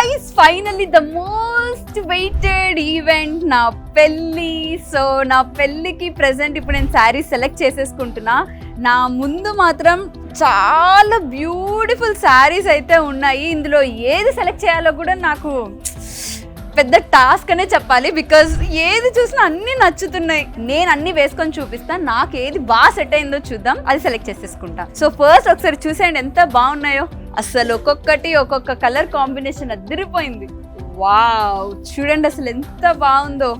Guys finally the most waited event నా పెళ్ళి. So నా పెళ్ళికి ప్రెసెంట్ ఇప్పుడు నేను శారీ సెలెక్ట్ చేసేసుకుంటున్నా. నా ముందు మాత్రం చాలా బ్యూటిఫుల్ శారీస్ అయితే ఉన్నాయి. ఇందులో ఏది సెలెక్ట్ చేయాలో కూడా నాకు పెద్ద టాస్క్ అనే చెప్పాలి. బికాజ్ ఏది చూసినా అన్ని నచ్చుతున్నాయి. నేను అన్ని వేసుకొని చూపిస్తాను నాకు ఏది బాగా సెట్ అయిందో చూద్దాం. అది సెలెక్ట్ చేసేసుకుంటా. సో ఫస్ట్ ఒకసారి చూసేయండి ఎంత బాగున్నాయో. అసలు ఒక్కొక్కటి ఒక్కొక్క కలర్ కాంబినేషన్ అదిరిపోయింది. వావ్! చూడండి అసలు ఎంత బాగుందో.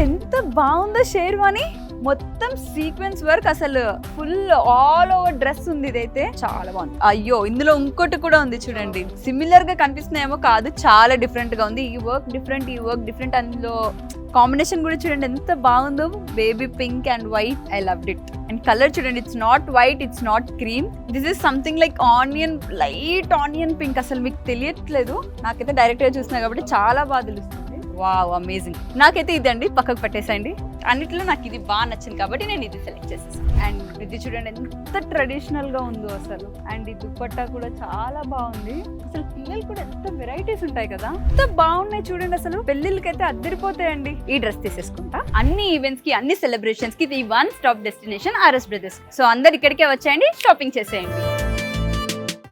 ఎంత బాగుందో షేర్వాణి. మొత్తం సీక్వెన్స్ వర్క్ అసలు ఫుల్ ఆల్ ఓవర్ డ్రెస్ ఉంది ఇదైతే. చాలా బాగుంది. అయ్యో ఇందులో ఇంకోటి కూడా ఉంది చూడండి. సిమిలర్గా కనిపిస్తున్నాయేమో కాదు చాలా డిఫరెంట్గా ఉంది. ఈ వర్క్ డిఫరెంట్ ఈ వర్క్ డిఫరెంట్ అందులో కాంబినేషన్ కూడా చూడండి ఎంత బాగుందో. Baby pink and white I love it and colour చూడండి it's not white it's not cream this is something like onion light onion pink అసలు మీకు తెలియట్లేదు. నాకైతే డైరెక్ట్గా చూస్తున్నా కాబట్టి చాలా బాగా తెలుస్తుంది. వావ్ అమేజింగ్ నాకైతే ఇదండి పక్కకు పెట్టేసండి అన్నిట్లో నాకు ఇది బాగా నచ్చింది కాబట్టి నేను ఇది సెలెక్ట్ చేసేసాను. అండ్ ఇది చూడండి ఎంత ట్రెడిషనల్గా ఉందో అసలు. అండ్ ఈ దుప్పట్టా కూడా చాలా బాగుంది. అసలు పిల్లలు కూడా ఎంత వెరైటీస్ ఉంటాయి కదా. ఎంత బాగున్నాయి చూడండి అసలు. పెళ్ళిళ్ళకైతే అద్దరిపోతాయండి. ఈ డ్రెస్ తీసేసుకుంటా. అన్ని ఈవెంట్స్కి అన్ని సెలబ్రేషన్స్కి ఇది one stop destination RS brothers so అందరు ఇక్కడికే వచ్చేయండి షాపింగ్ చేసేయండి.